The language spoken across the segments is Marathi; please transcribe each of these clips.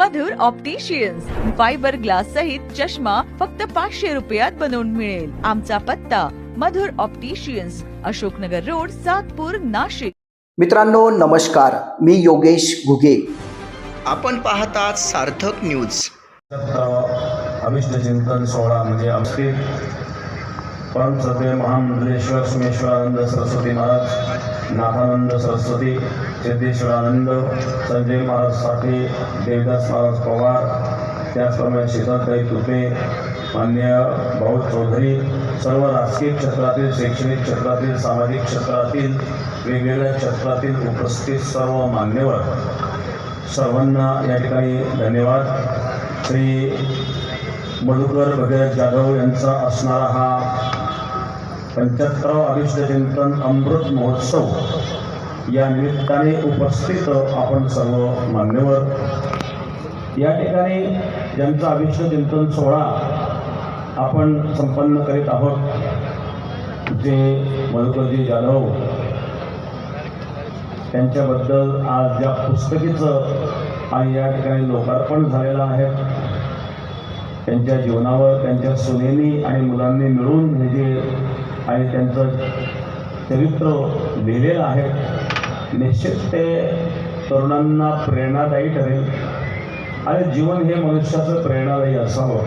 मधुर ऑप्टिशियन्स फायबर ग्लास सहित चष्मा फक्त पाचशे रुपयात बनवून मिळेल. आमचा पत्ता मधुर ऑप्टिशियन्स अशोकनगर रोड सातपूर नाशिक. मित्रांनो नमस्कार. मी योगेश घुगे. आपण पाहतात सार्थक न्यूज अभिष्ट चिंतन सोहळा म्हणजे आमचे परमसत्य महामंडलेश्वर सोमेश्वरानंद सरस्वती महाराज. नाथानंद सरस्वती सिद्धेश्वरानंद संजय महाराज साठे देवदास महाराज पवार त्याचप्रमाणे शेतातई तुपे मान्य भाऊ चौधरी सर्व राजकीय क्षेत्रातील शैक्षणिक क्षेत्रातील सामाजिक क्षेत्रातील वेगवेगळ्या क्षेत्रातील उपस्थित सर्व मान्यवर. सर्वांना या ठिकाणी धन्यवाद. श्री मधुकर भगत जाधव यांचा असणारा हा पंच्याहत्तरावा अभिष्ट चिंतन अमृत महोत्सव. या निमित्ताने उपस्थित आपण सर्व मान्यवर. या ठिकाणी ज्यांचा अभिष्ट चिंतन सोहळा आपण संपन्न करीत आहोत जे मधुकरजी जाधव. त्यांच्याबद्दल आज ज्या पुस्तकीचं आणि या ठिकाणी लोकार्पण झालेलं आहे. त्यांच्या जीवनावर त्यांच्या सुनेनी आणि मुलांनी मिळून हे जे आणि त्यांचं चरित्र लिहिलेलं आहे. निश्चित ते तरुणांना प्रेरणादायी ठरेल. आणि जीवन हे मनुष्याचं प्रेरणादायी असावं.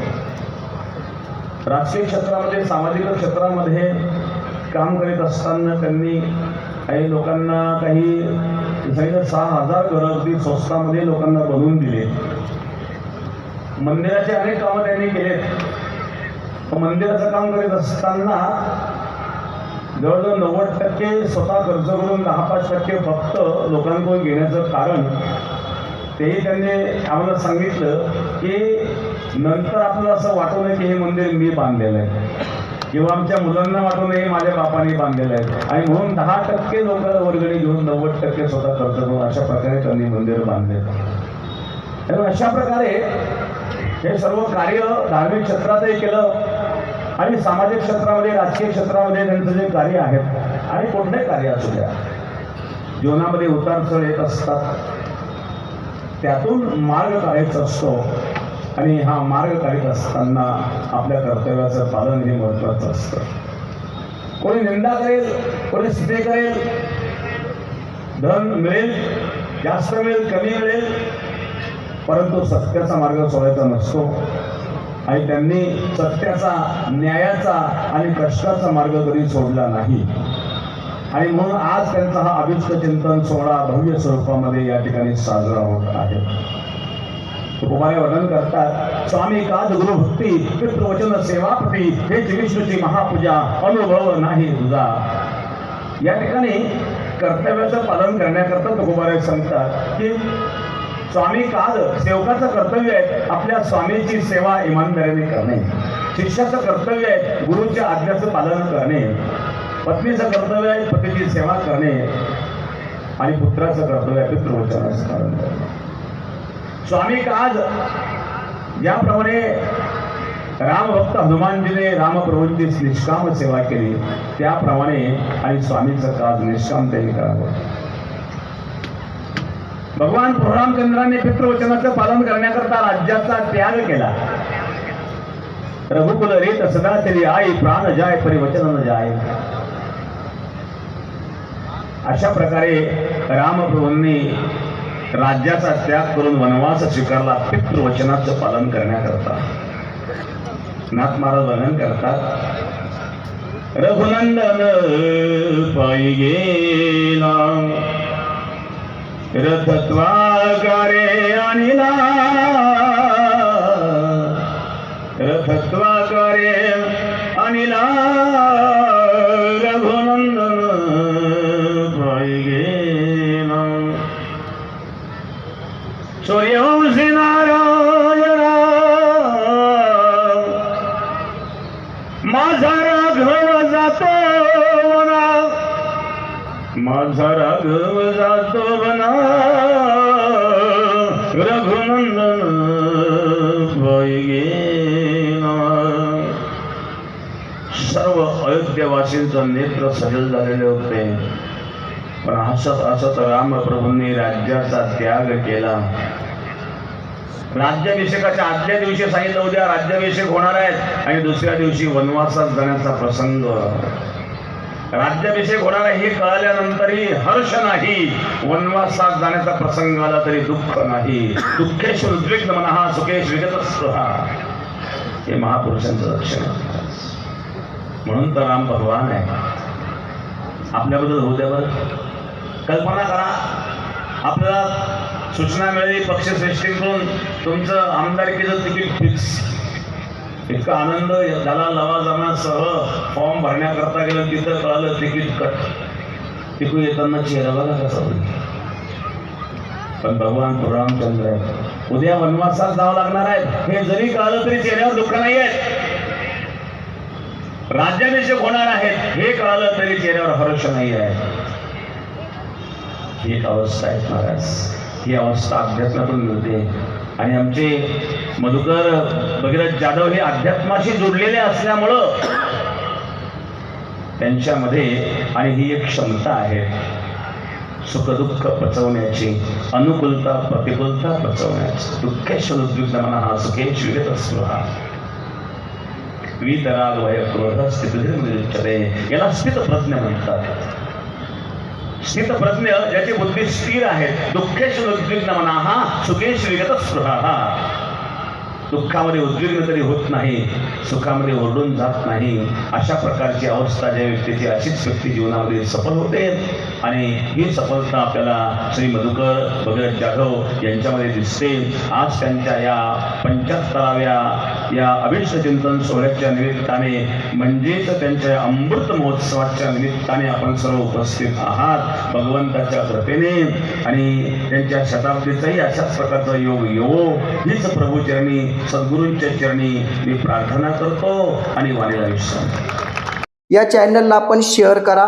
राजकीय क्षेत्रामध्ये सामाजिक क्षेत्रामध्ये काम करीत असताना त्यांनी काही लोकांना काही सांगितलं सहा हजार घरं अगदी स्वस्तामध्ये लोकांना बनवून दिले. मंदिराचे अनेक कामं त्यांनी केलेत. मंदिराचं काम करीत असताना जवळजवळ नव्वद टक्के स्वतः खर्च करून दहा पाच टक्के फक्त लोकांकडून घेण्याचं कारण तेही त्यांनी आम्हाला सांगितलं की नंतर आपल्याला असं वाटू नये की हे मंदिर मी बांधलेलं आहे. किंवा आमच्या मुलांना वाटू नये माझ्या बापाने बांधलेलं आहे. आणि म्हणून दहा टक्के लोक वर्गणी घेऊन नव्वद टक्के स्वतः खर्च करून अशा प्रकारे त्यांनी मंदिर बांधले. त्यामुळे अशा प्रकारे हे सर्व कार्य धार्मिक क्षेत्रातही केलं. आणि सामाजिक क्षेत्रामध्ये राजकीय क्षेत्रामध्ये त्यांचं जे कार्य आहे आणि कुठले कार्य असू द्या जीवनामध्ये उतार चढ येत असतात. त्यातून मार्ग काढायचा असतो. आणि हा मार्ग काढत असताना आपल्या कर्तव्याचं पालन हे महत्त्वाचं असतं. कोणी निंदा करेल कोणी स्थिती करेल धन मिळेल जास्त मिळेल कमी मिळेल परंतु सत्याचा मार्ग सोडायचा नसतो. आणि त्यांनी सत्याचा न्यायाचा आणि कष्टाचा मार्ग कधी सोडला नाही. आणि म्हणून आज त्यांचा हा अभिष्ट चिंतन सोहळा भव्य स्वरूपामध्ये या ठिकाणी साजरा होत आहे. कुमारे वर्णन करतात स्वामी काद गुरुभक्ती पितृवचन सेवापती हे विष्णूची महापूजा अनुभव नाही तुझा. या ठिकाणी कर्तव्याचं पालन करण्याकरता तुकोबारे सांगतात की स्वामी काल सेवकाचं कर्तव्य आहे. आपल्या स्वामीची सेवा इमानदारीने करणे. शिष्याचं कर्तव्य आहे गुरुच्या आज्ञाचं पालन करणे. पत्नीचं कर्तव्य आहे पतीची सेवा करणे. आणि पुत्राचं कर्तव्य आहे पितृवचनाचं पालन करणे स्वामी काज ज्याप्रमाणे रामभक्त हनुमानजीने रामप्रभूंची निष्काम सेवा केली. त्याप्रमाणे आणि स्वामीचं काज निष्काम त्यांनी करावं. भगवान प्रभुरामचंद्रांनी पितृवचनाचं पालन करण्याकरता राज्याचा त्याग केला. रघुकुल रेत सदा तरी आई प्राण जाय परिवचन जाय. अशा प्रकारे रामप्रभूंनी राज्याचा त्याग करून वनवास स्वीकारला पितृवचनाचं पालन करण्याकरता. नाथ महाराज वर्णन करतात रघुनंदन पायी गेला રથત્વા કરે અનિલા રથત્વા કરે અનિલા રઘુનંદન ભય ગેલા સૂર્ય माझा राघव जातो बना. रघुनंदन सर्व अयोध्यवासींचं नेत्र सजल झालेले होते. पण हसत हसत रामप्रभूंनी राज्याचा त्याग केला. राज्याभिषेकाच्या आदल्या दिवशी सांगितलं उद्या राज्याभिषेक होणार आहेत आणि दुसऱ्या दिवशी वनवासात जाण्याचा प्रसंग. राज्याभिषेक होणार हे कळाल्यानंतरही हर्ष नाही. वनवासात जाण्याचा प्रसंग आला तरी दुःख नाही. दुःखेश उद्विग्न मनहा सुखेश विगत हे महापुरुषांचं लक्षण म्हणून तर राम भगवान आहे. आपल्याबद्दल होऊ कल्पना करा. आपल्याला सूचना मिळाली पक्षश्रेष्ठींकडून तुमचं आमदारकीचं तिकीट फिक्स इतका आनंद झाला लवाजमासह फॉर्म भरण्याकरता गेलं तिथं कळालं तिकीट कट. तिकडून येताना चेहऱ्याला कसा पण भगवान रामचंद्र आहे उद्या वनवासात जावं लागणार आहे हे जरी कळालं तरी चेहऱ्यावर दुःख नाही आहे राज्याभिषेक होणार आहेत. हे कळालं तरी चेहऱ्यावर हर्ष नाही आहे ही अवस्था आहे महाराज. ही अवस्था अध्यात्मातून मिळते. आणि आमचे मधुकर भगीरथ जाधव हे अध्यात्माशी जोडलेले असल्यामुळं त्यांच्यामध्ये आणि ही एक क्षमता आहे. सुखदुःख पचवण्याची अनुकूलता प्रतिकूलता पचवण्याची. दुःखेश उद्युक्त मना हा सुखेश विगत हा. वितराग वय क्रोध स्थिती याला स्थित प्रज्ञ म्हणतात. स्थित प्रज्ञ ज्याची बुद्धी स्थिर आहे दुःखेश उद्विग्न मना हा सुखेश विगत स्पृहा हा. दुःखामध्ये उद्विग्न तरी होत नाही सुखामध्ये ओरडून जात नाही. अशा प्रकारची अवस्था ज्या व्यक्तीची अशीच व्यक्ती जीवनामध्ये सफल होते आणि ही सफलता आपल्याला श्री मधुकर भगत जाधव यांच्यामध्ये दिसते. आज त्यांच्या या पंच्याहत्तराव्या या अभिष्ट चिंतन सोहळ्याच्या निमित्ताने म्हणजेच त्यांच्या अमृत महोत्सवाच्या निमित्ताने आपण सर्व उपस्थित आहात. भगवंताच्या कृपेने आणि त्यांच्या शताब्दीचाही अशाच प्रकारचा योग येवो हीच प्रभूचरणी सद्गुरूंच्या चरणी मी प्रार्थना करतो आणि वाणीला विश्राम या चॅनलला आपण शेअर करा.